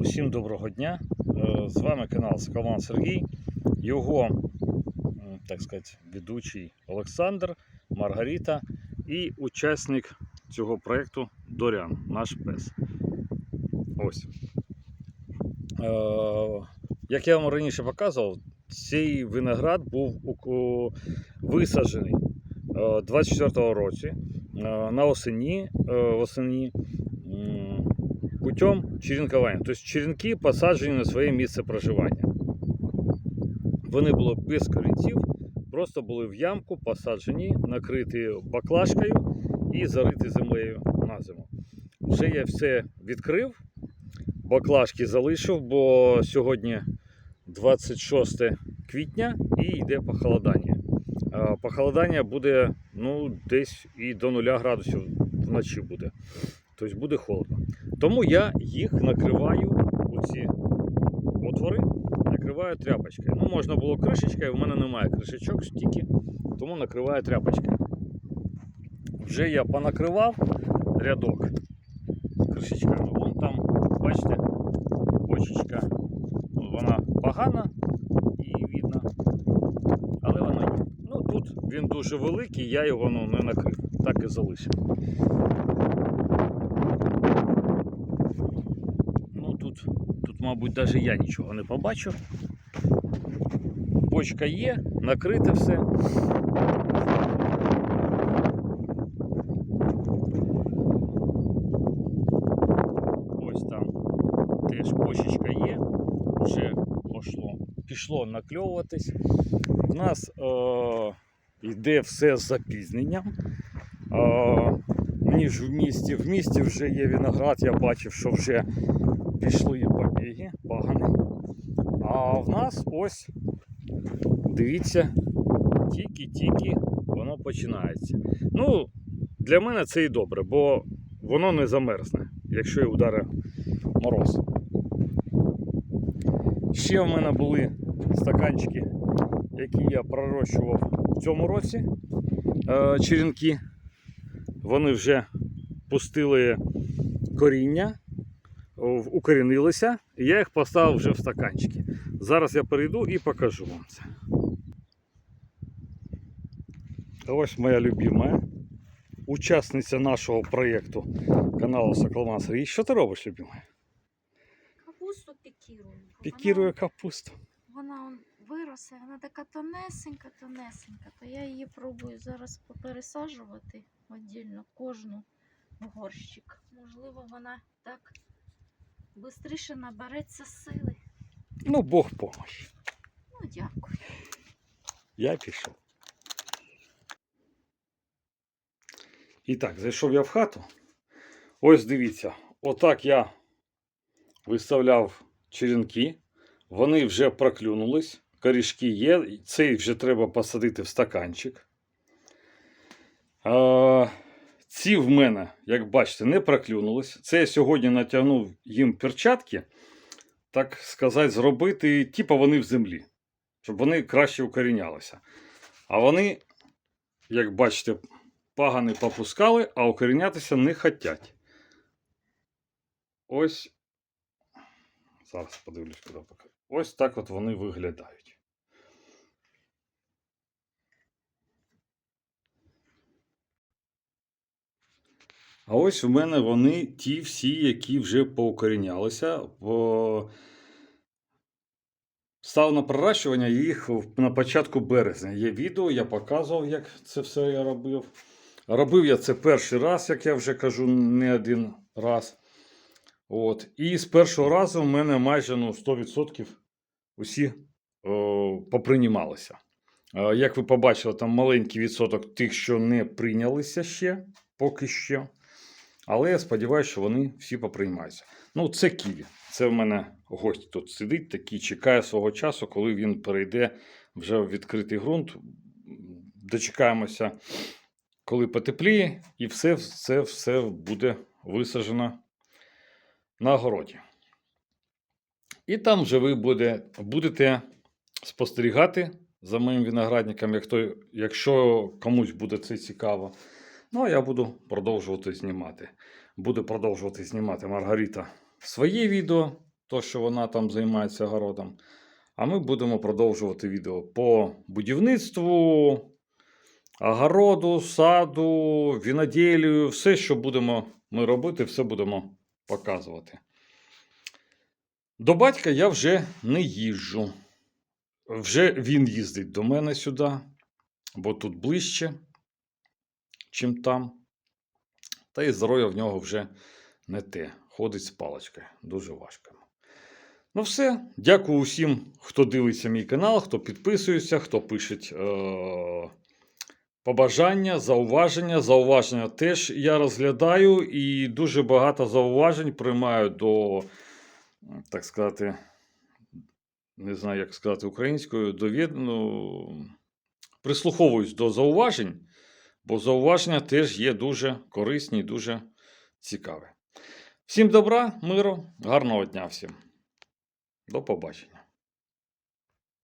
Усім доброго дня. Е, З вами канал Соколман Сергій, його, так сказати, ведучий Олександр, Маргарита і учасник цього проєкту Дорян, наш пес. Ось. Е, Як я вам раніше показував, цей виноград був висаджений е, 24-го році на осені, осені путем черенкування. Тобто черенки посаджені на своє місце проживання. Вони були без корінців, просто були в ямку, посаджені, накриті баклажкою і зариті землею на зиму. Вже я все відкрив, баклажки залишив, бо сьогодні 26 квітня і йде похолодання. Похолодання буде ну, десь і до 0 градусів вночі буде. Тобто буде холодно. Тому я їх накриваю у ці отвори, накриваю тряпочкою. Ну, можна було кришечкою, в мене немає кришечок стільки, тому накриваю тряпочкою. Вже я понакривав рядок кришечками. Вон там, бачите, бочечка. Вона погана і видно. Але вона є. Ну тут він дуже великий, я його ну, не накрив. Так і залишив. Ну тут, мабуть, навіть я нічого не побачу. Бочка є, накрите все. Ось там теж бочечка є, вже пошло, пішло накльовуватись. У нас е, йде все з запізненням. Е, ніж в місті. В місті вже є виноград, я бачив, що вже пішли побіги, пагани. А в нас ось, дивіться, тільки-тільки воно починається. Ну, для мене це і добре, бо воно не замерзне, якщо і ударе мороз. Ще в мене були стаканчики, які я пророщував в цьому році. Е, черенки. Вони вже пустили коріння, укорінилися, і я їх поставив вже в стаканчики. Зараз я перейду і покажу вам це. Ось моя любима учасниця нашого проєкту каналу Соколман Сергій. Що ти робиш, любима? Капусту пікірую. Пікірує капусту. Вона, вона виросла, вона така тонесенька, тонесенька, то я її пробую зараз попересаджувати віддільно кожну в горщик. Можливо, вона так швидше набереться сили. Ну, Бог помощь. Ну, дякую. Я пішов. І так, зайшов я в хату. Ось дивіться, отак я виставляв черенки. Вони вже проклюнулись. Корішки є. Цей вже треба посадити в стаканчик. Ці в мене, як бачите, не проклюнулись. Це я сьогодні натягнув їм перчатки, так сказати, зробити, типу вони в землі щоб вони краще укорінялися. А вони, як бачите, пагани попускали, а укорінятися не хотять. Ось. Зараз подивлюсь, куди покажу. Ось так от вони виглядають. А ось у мене вони ті всі, які вже поукорінялися. Бо Став на проращування їх на початку березня. Є відео, я показував, як це все я робив. Робив я це перший раз, як я вже кажу, не один раз. От. І з першого разу в мене майже ну, 100% усі о, попринімалися. Як ви побачили, там маленький відсоток тих, що не прийнялися ще, поки що. Але я сподіваюся, що вони всі поприймаються. Ну, це ківі. Це в мене гость тут сидить, такий чекає свого часу, коли він перейде вже в відкритий ґрунт. Дочекаємося, коли потепліє, і все, все, все буде висаджено на городі. І там вже ви буде, будете спостерігати за моїм виноградником, як якщо комусь буде це цікаво. Ну, а я буду продовжувати знімати. Буду продовжувати знімати Маргарита своє відео, то, що вона там займається городом. А ми будемо продовжувати відео по будівництву, огороду, саду, виноділію, все, що будемо ми робити, все будемо показувати. До батька я вже не їжджу. Вже він їздить до мене сюди, бо тут ближче, чим там. Та і здоров'я в нього вже не те. Ходить з паличкою. Дуже важко. Ну, все. Дякую усім, хто дивиться мій канал, хто підписується, хто пише е- побажання, зауваження. Зауваження теж я розглядаю і дуже багато зауважень приймаю до, так сказати, не знаю, як сказати українською, довід... ну, прислуховуюсь до зауважень, бо зауваження теж є дуже корисні і дуже цікаві. Всім добра, миру, гарного дня всім. До побачення.